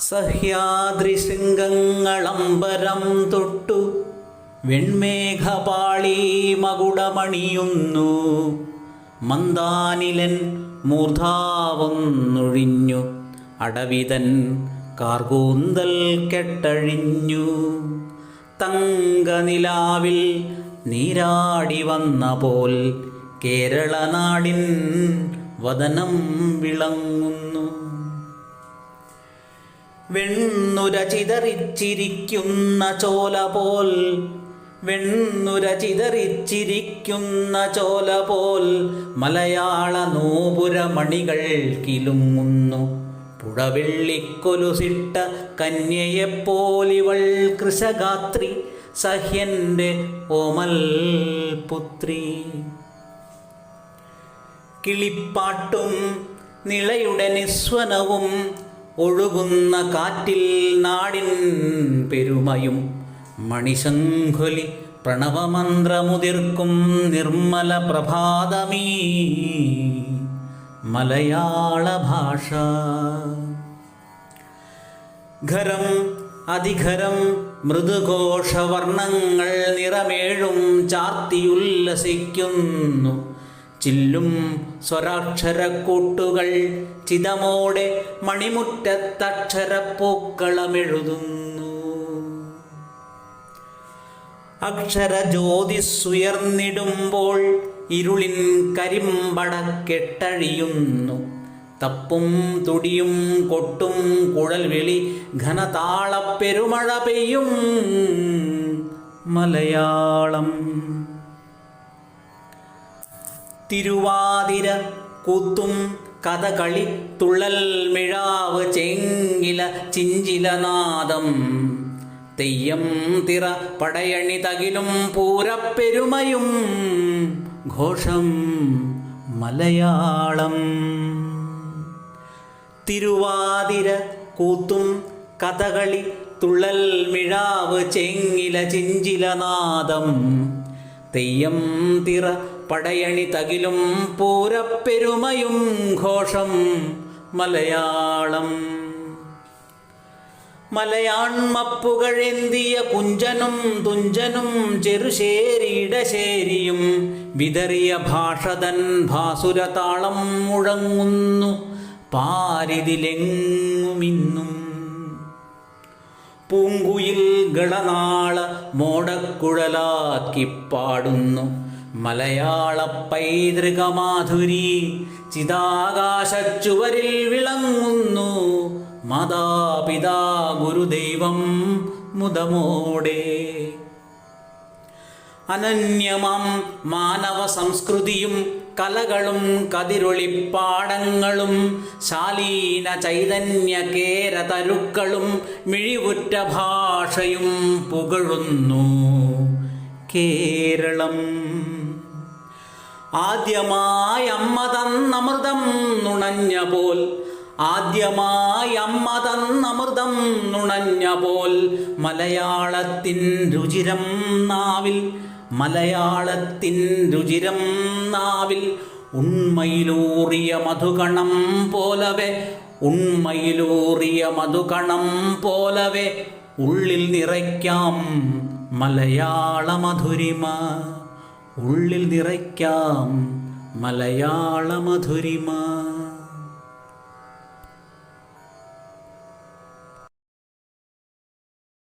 സഹ്യാദ്രിശൃംഗങ്ങളമ്പരം തൊട്ടു. വെൺമേഘപാളി മകുടമണിയുന്നു. മന്ദാനിലൻ മൂർധാവൊന്നൊഴിഞ്ഞു. അടവിതൻ കാർകൂന്തൽ കെട്ടഴിഞ്ഞു. തങ്കനിലാവിൽ നീരാടി വന്ന പോൽ കേരളനാടിൻ വദനം വിളങ്ങുന്നു. വെണ്ണുര ചിതറിച്ചിരിക്കുന്ന ചോല പോൽ വെണ്ണുര ചിതറിച്ചിരിക്കുന്ന ചോല പോൽ മലയാള നോപുരമണികൾ കിലുങ്ങുന്നു. പുഴവെള്ളിക്കൊലുസിട്ട കന്യയെപ്പോലിവൾ കൃഷഗാത്രി സഹ്യന്റെ ഓമൽ പുത്രി കിളിപ്പാട്ടും നിളയുടെ നിസ്വനവും ഒഴുകുന്ന കാറ്റിൽ നാടിൻ പെരുമയും മണിശങ്കുലി പ്രണവമന്ത്രമുതിർക്കും നിർമ്മല പ്രഭാതമീ. മലയാള ഭാഷ. ഖരം അതിഘരം മൃദുഘോഷവർണങ്ങൾ നിറമേഴും ചാർത്തിയുല്ലസിക്കുന്നു. ചില്ലും സ്വരാക്ഷരക്കൂട്ടുകൾ ചിതമോടെ മണിമുറ്റത്തക്ഷരപ്പൂക്കളമെഴുതുന്നു. അക്ഷരജ്യോതിസുയർന്നിടുമ്പോൾ ഇരുളിൻ കരിമ്പട കെട്ടഴിയുന്നു തപ്പും തുടിയും കൊട്ടും കുഴൽവിളി ഘനതാളപ്പെരുമഴ പെയ്യും. മലയാളം തിരുവാതിര കൂത്തും കഥകളി തുള്ളൽ മിഴാവ് ചെങ്കില ചിഞ്ചിലനാദം തെയ്യം തിറ പടയണി തകിലും പൂരപ്പെരുമയും. ഘോഷം മലയാളം. തിരുവാതിര കൂത്തും കഥകളി തുള്ളൽ മിഴാവ് ചെങ്ങില ചിഞ്ചിലനാദം തെയ്യം തിറ പടയണി തകിലും പൂരപ്പെരുമയും ഘോഷം. മലയാളം. മലയാൺമപ്പുകഴെന്തിയ കുഞ്ചനും തുഞ്ചനും ചെറുശേരിയിടശേരിയും വിതറിയ ഭാഷതൻ ഭാസുരതാളം മുഴങ്ങുന്നു പാരിതിലെങ്ങുമിന്നും. പൂങ്കുയിൽ ഗളനാള മോടക്കുഴലാക്കി പാടുന്നു മലയാള പൈതൃകമാധുരി ചിതാകാശച്ചുവരിൽ വിളങ്ങുന്നു. മാതാപിതാ ഗുരുദൈവം മുതമോടെ. അനന്യമാം മാനവ സംസ്കൃതിയും കലകളും കതിരൊളിപ്പാടങ്ങളും ശാലീന ചൈതന്യ കേരതരുക്കളും മിഴിവുറ്റ ഭാഷയും പുകഴുന്നു. കേരളം ആദ്യമായി അമ്മ തന്നമൃതം നുണഞ്ഞ പോൽ ആദ്യമായി അമ്മ തന്നമൃതം നുണഞ്ഞ പോൽ മലയാളത്തിൻ രുചിരം നാവിൽ മലയാളത്തിൻ രുചിരം നാവിൽ ഉണ്മയിലൂറിയ മധുകണം പോലവെ ഉണ്മയിലൂറിയ മധുകണം പോലവെ ഉള്ളിൽ നിറയ്ക്കാം മലയാള മധുരിമ. ഉള്ളിൽ നിറയ്ക്കാം മലയാള മധുരിമ.